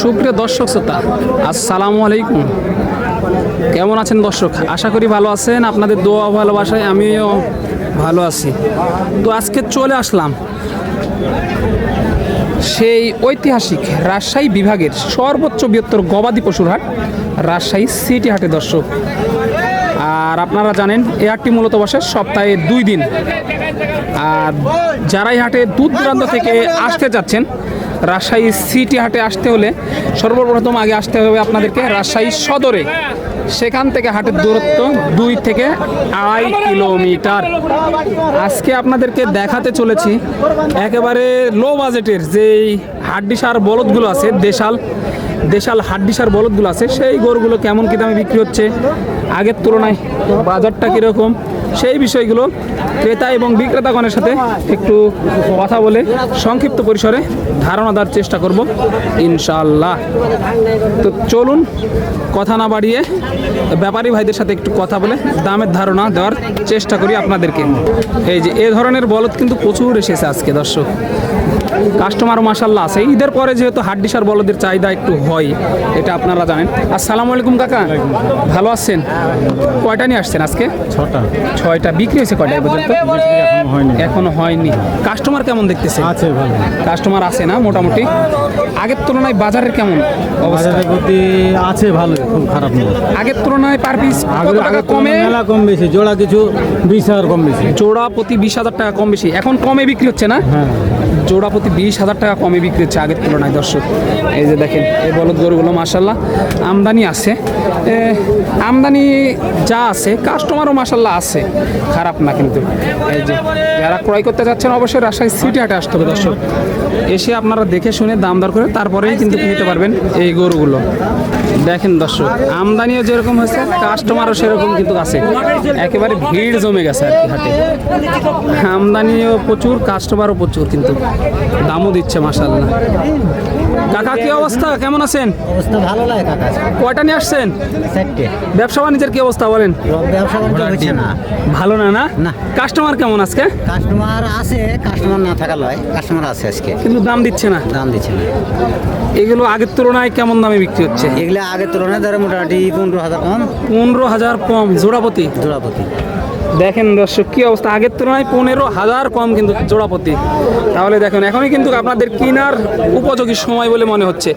সুপ্রিয় দর্শক শ্রোতা, আসসালামু আলাইকুম। কেমন আছেন দর্শক? আশা করি ভালো আছেন। আপনাদের দোয়া ভালোবাসায় আমিও ভালো আছি। তো আজকে চলে আসলাম সেই ঐতিহাসিক রাজশাহী বিভাগের সর্বোচ্চ বৃহত্তর গবাদি পশুর হাট, রাজশাহী সিটি হাটে দর্শক। আর আপনারা জানেন, এ হাটটি মূলত বসে সপ্তাহে দুই দিন। আর যারা এই হাটে দূর দূরান্ত থেকে আসতে যাচ্ছেন রাজশাহী সিটি হাটে আসতে হলে সর্বপ্রথম আগে আসতে হবে আপনাদেরকে রাজশাহী সদরে। সেখান থেকে হাটের দূরত্ব দুই থেকে আড়াই কিলোমিটার। আজকে আপনাদেরকে দেখাতে চলেছি একেবারে লো বাজেটের যেই হাড্ডিসার বলদগুলো আছে, দেশাল দেশাল হাড্ডিসার বলদগুলো আছে, সেই গরুগুলো কেমন কী দামে বিক্রি হচ্ছে? আগের তুলনায় বাজারটা কীরকম? সেই বিষয়গুলো ক্রেতা এবং বিক্রেতাগণের সাথে একটু কথা বলে সংক্ষিপ্ত পরিসরে ধারণা দেওয়ার চেষ্টা করব ইনশাল্লাহ তো চলুন, কথা না বাড়িয়ে ব্যাপারী ভাইদের সাথে একটু কথা বলে দামের ধারণা দেওয়ার চেষ্টা করি আপনাদেরকে। এই যে, এ ধরনের বলদ কিন্তু প্রচুর এসেছে আজকে, দর্শক। কাস্টমার মাসাল্লাহ আছে। ঈদের পরে যেহেতু হাড্ডিসার বলদের চাহিদা একটু হয় এটা আপনারা জানেন। আসসালামু আলাইকুম কাকা ভালো আছেন? কয়টা নিয়ে আসছেন আজকে? ছটা। ছয়টা। বিক্রি হয়েছে কয়টা পর্যন্ত? এখনও হয়নি। এখনও হয়নি। কাস্টমার কেমন দেখতেছে? আছে ভালো। কাস্টমার আছে না মোটামুটি? আগের তুলনায় বাজারের কেমন অবস্থা? বাজারের প্রতি আছে ভালো খুব খারাপ না। আগের তুলনায় পার পিস আগে আগে কমে? মেলা কম বেশি জোড়া কিছু বিশ হাজার কম বেশি। জোড়া প্রতি বিশ হাজার টাকা কম বেশি। এখন কমে বিক্রি হচ্ছে না? হ্যাঁ। জোড়া প্রতি বিশ হাজার টাকা কমে বিক্রি হচ্ছে আগের তুলনায়, দর্শক। এই যে দেখেন, এই বলদ গরুগুলো মাসাল্লাহ আমদানি আছে। আমদানি যা আছে কাস্টমারও মাসাল্লাহ আছে। খারাপ না কিন্তু। এই যে যারা ক্রয় করতে যাচ্ছেন, অবশ্যই রাজশাহী সিটি হাটে আসতে হবে দর্শক। এসে আপনারা দেখে শুনে দাম দর করে তারপরেই কিন্তু নিতে পারবেন এই গরুগুলো। দেখেন দর্শক, আমদানিও যেরকম হয়েছে কাস্টমারও সেরকম কিন্তু আছে। একেবারে ভিড় জমে গেছে আর কি হাটে। আমদানিও প্রচুর কাস্টমারও প্রচুর কিন্তু। দামও দিচ্ছে মাসাল্লাহ কাকা কি অবস্থা? কেমন আছেন? অবস্থা ভালো লাগে কাকা। কয়টা নিয়ে আসছেন? চারটে। ব্যবসা বাণিজ্যের কি অবস্থা বলেন? ব্যবসা বাণিজ্য হচ্ছে না। ভালো না না? না। কাস্টমার কেমন আজকে? কাস্টমার আছে কাস্টমার না থাকা লয় কাস্টমার আছে আজকে। কিন্তু দাম দিচ্ছে না। দাম দিচ্ছে না। এগুলো আগের তুলনায় কেমন দামে বিক্রি হচ্ছে? এগুলো আগের তুলনায় ধরে মোটামুটি পনেরো হাজার কম। পনেরো হাজার কম জোড়াপতি? জোড়াপতি। দেখেন দর্শক কি অবস্থা? আগের তুলনায় পনেরো হাজার কম কিন্তু জোড়াপতি। তাহলে দেখেন এখনই কিন্তু আপনাদের কেনার উপযোগী সময় বলে মনে হচ্ছে।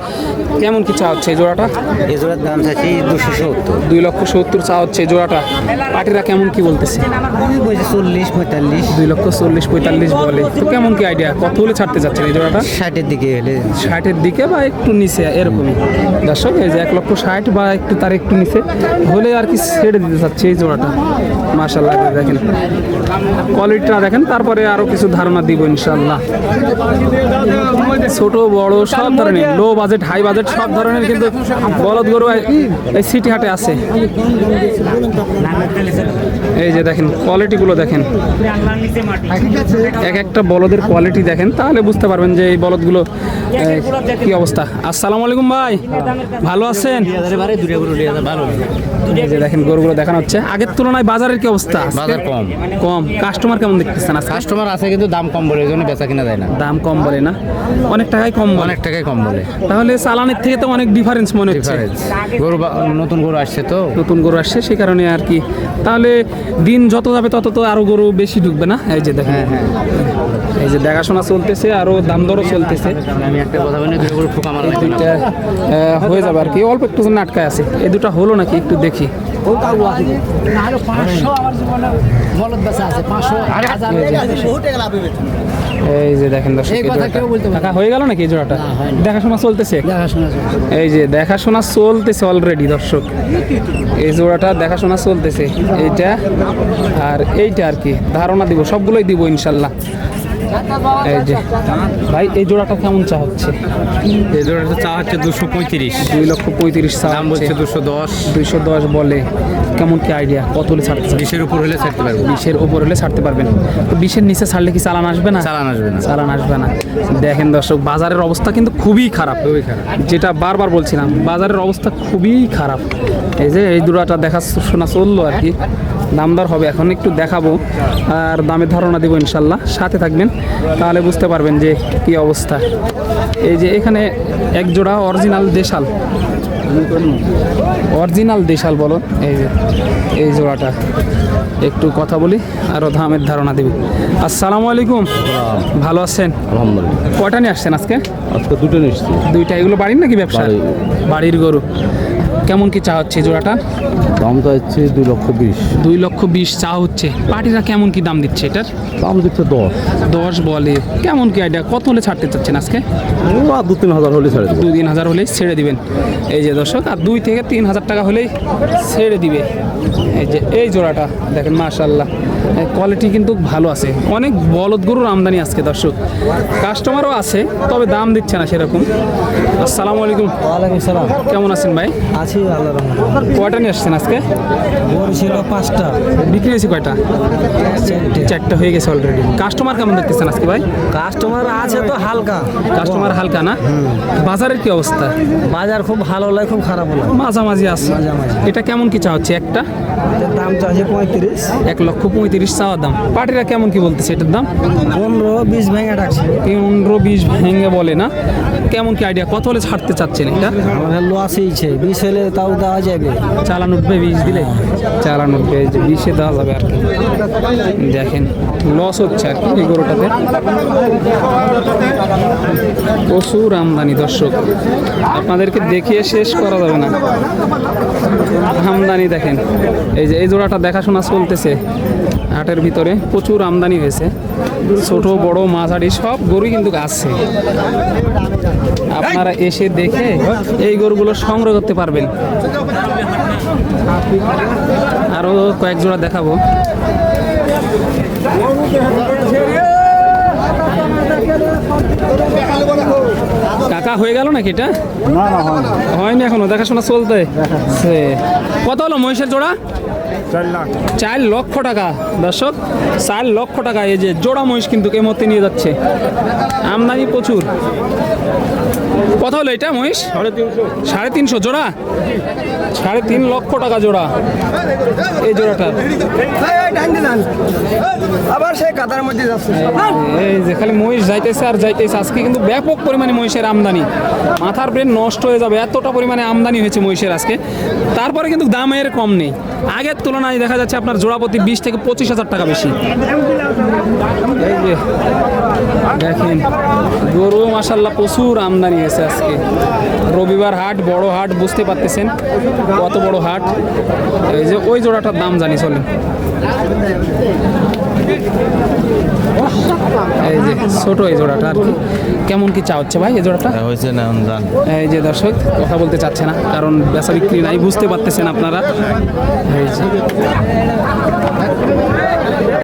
কেমন কি চা হচ্ছে এই জোড়াটা? এই জোড়ার দাম চাচ্ছি দুশো সত্তর। দুই লক্ষ সত্তর চা হচ্ছে এই জোড়াটা। পাটিরা কেমন কি বলতেছে? বলছে চল্লিশ পঁয়তাল্লিশ। দুই লক্ষ চল্লিশ পঁয়তাল্লিশ বলে। তো কেমন কি আইডিয়া কত হলে ছাড়তে যাচ্ছেন এই জোড়াটা? ষাটের দিকে হলে। ষাটের দিকে বা একটু নিচে এরকমই। দর্শক এই যে এক লক্ষ ষাট বা একটু তার একটু নিচে হলে আর কি ছেড়ে দিতে চাচ্ছে এই জোড়াটা। মার্শাল্লাহ দেখেন। কোয়ালিটিটা দেখেন তারপরে আরও কিছু ধারণা দিব ইনশাল্লাহ ছোট বড় সব ধরনের লো বাজেট হাই বাজেট সব ধরনের কিন্তু বলদ গরু এই সিটি হাটে আছে। এই যে দেখেন কোয়ালিটিগুলো দেখেন। এক একটা বলদের কোয়ালিটি দেখেন তাহলে বুঝতে পারবেন যে এই বলদগুলো কি অবস্থা। আসসালামু আলাইকুম ভাই ভালো আছেন? যে দেখেন গরুগুলো দেখানো হচ্ছে। আগের তুলনায় বাজারের কি অবস্থা? বাজার কম। কম। কাস্টমার কেমন দেখতেছেন আজকে? কাস্টমার আছে কিন্তু দাম কম বলে এই জন্য বেচা কিনা যায় না। দাম কম বলে না? অনেক টাকাই কম বলে। অনেক টাকাই কম বলে। তাহলে চালানের থেকে তো অনেক ডিফারেন্স মনে হচ্ছে। ডিফারেন্স গরু নতুন গরু আসছে তো। নতুন গরু আসছে সেই কারণে আর কি। তাহলে দিন যত যাবে তত তো আরও গরু বেশি ঢুকবে না? এই যে দেখেন। এই যে দেখাশোনা চলতেছে আরও দাম দরও চলতেছে। আমি একটা কথা বলি গরু ফুকা মারা দুইটা হয়ে যাবে আর কি। অল্প একটু জন্য আটকায় আছে। এই দুটো হলো নাকি? একটু দেখি। এই যে দেখেন দর্শক এই হয়ে গেল নাকি এই জোড়াটা? দেখাশোনা চলতেছে? এই যে দেখাশোনা চলতেছে অলরেডি দর্শক। এই জোড়াটা দেখাশোনা চলতেছে এইটা আর এইটা আর কি ধারণা দিব সবগুলোই দিব ইনশাল্লাহ। এই যে ভাই এই জোড়াটা কেমন চা হচ্ছে? এই জোড়াটা চা হচ্ছে দুশো পঁয়ত্রিশ। দুই লক্ষ পঁয়ত্রিশ চা দাম বলছে দুশো দশ। দুইশো দশ বলে। কেমন কি আইডিয়া কত হলে ছাড়তে? বিশের উপর হলে ছাড়তে পারব বিশের উপর হলে ছাড়তে পারবেন। তো বিশের নিচে ছাড়লে কি চালান আসবে না? চালান আসবে না। চালান আসবে না। দেখেন দর্শক বাজারের অবস্থা কিন্তু খুবই খারাপ। খুবই খারাপ। যেটা বারবার বলছিলাম বাজারের অবস্থা খুবই খারাপ। এই যে এই দুটাটা দেখা শোনা চলল আর কি। দামদার হবে এখন একটু দেখাবো। আর দামের ধারণা দেবো ইনশাল্লাহ। সাথে থাকবেন তাহলে বুঝতে পারবেন যে কি অবস্থা। এই যে এখানে এক জোড়া অরিজিনাল দেশাল। অরিজিনাল দেশাল বলো। এই যে এই জোড়াটা। একটু কথা বলি আরও দামের ধারণা দিবি। আসসালামু আলাইকুম। ভালো আছেন? আলহামদুলিল্লাহ। কটা নিয়ে আসছেন আজকে? আজকে দুটো নিয়ে দুইটা। এগুলো বাড়ির নাকি ব্যবসা। বাড়ির গরু। কেমন কি চা হচ্ছে জোড়াটা? দাম তো হচ্ছে দুই লক্ষ বিশ। দুই লক্ষ বিশ চা হচ্ছে। পার্টিরা কেমন কি দাম দিচ্ছে এটার? দাম দিচ্ছে দশ। দশ বলে। কেমন কি আইডিয়া কত হলে ছাড়তে চাচ্ছেন আজকে? দু তিন হাজার হলে ছেড়ে দু তিন হাজার হলেই ছেড়ে দিবেন। এই যে দর্শক আর দুই থেকে তিন হাজার টাকা হলেই ছেড়ে দিবে। এই যে এই জোড়াটা দেখেন মাশাল্লাহ কোয়ালিটি কিন্তু ভালো আছে। অনেক বলদ গরুর আমদানি আজকে দর্শক। কাস্টমারও আছে তবে দাম দিচ্ছে না সেরকম। আসসালামু আলাইকুম। ওয়ালাইকুম সালাম। কেমন আছেন ভাই? আছি আল্লাহ কয়টা নিয়ে আসছেন আজকে? ছিল পাঁচটা। বিক্রি হয়েছে কয়টা? চারটে। হয়ে গেছে অলরেডি কাস্টমার কেমন দেখতেছেন আজকে ভাই? কাস্টমার আছে তো হালকা। কাস্টমার হালকা না? বাজারের কি অবস্থা? বাজার খুব ভালো লাগে খুব খারাপ লাগে মাঝামাঝি আছে। এটা কেমন কি চা হচ্ছে একটা? দাম চাচ্ছে পঁয়ত্রিশ। এক লক্ষ পঁয়ত্রিশ চাওয়ার দাম। পাটিরা কেমন কি বলতেছে এটার দাম? পনেরো বিশ ভেঙে ডাকছে। পনেরো বিশ ভেঙে বলে না। কেমন কি আইডিয়া কত হলে ছাড়তে চাচ্ছেন এটা? আমার লসইছে বিষ হলে তাও দেওয়া যাবে। চালান উঠবে বিষ দিলে? চালান উঠবে বিষে দেওয়া যাবে আর কি। দেখেন লস হচ্ছে আর কি এই গরুটাতে। প্রচুর আমদানি দর্শক। আপনাদেরকে দেখিয়ে শেষ করা যাবে না। আমদানি দেখেন এই যে এই জোড়াটা দেখাশোনা চলতেছে। হাটের ভিতরে প্রচুর আমদানি হয়েছে। ছোট বড় মাঝারি সব গরুই কিন্তু আছে আপনারা এসে দেখে এই গরুগুলো সংগ্রহ করতে পারবেন। আরও কয়েক জোড়া দেখাবো। কাকা হয়ে গেল নাকি এটা? হয়নি। এখনও দেখাশোনা চলতে। কত হলো মহিষের জোড়া? চার লক্ষ টাকা দর্শক চার লক্ষ টাকা এই যে জোড়া মহিষ কিন্তু মধ্যে নিয়ে যাচ্ছে। আমদানি প্রচুর। কত হলো এটা মহিষ? সাড়ে তিনশো জোড়া? সাড়ে তিন লক্ষ টাকা জোড়া। এই জোড়াটা। আবার সেই কাতার মধ্যে যাচ্ছে। এই যে খালি মহিষ যাইতেছে আর যাইতেছে। আজকে কিন্তু ব্যাপক পরিমাণে মহিষের আমদানি। মাথার ব্রেন নষ্ট হয়ে যাবে। এতটা পরিমাণে আমদানি হয়েছে মহিষের আজকে। তারপরে কিন্তু দামের কম নেই। আগের তুলনায় দেখা যাচ্ছে আপনার জোড়াপতি বিশ থেকে পঁচিশ হাজার টাকা বেশি। দেখেন, গরু মাসাল্লাহ প্রচুর আমদানি আছে আজকে। রবিবার হাট, বড় হাট, বুঝতে পারতেছেন কত বড় হাট। এই যে ওই জোড়াটার দাম জানি, চলেন। এই যে ছোট এই জোড়াটা আর কি। কেমন কি চা হচ্ছে ভাই এই জোড়াটা? হ্যাঁ, হয়েছে না এই যে দর্শক কথা বলতে চাচ্ছে না কারণ বেচা বিক্রি নাই বুঝতে পারতেছেন আপনারা। এই যে।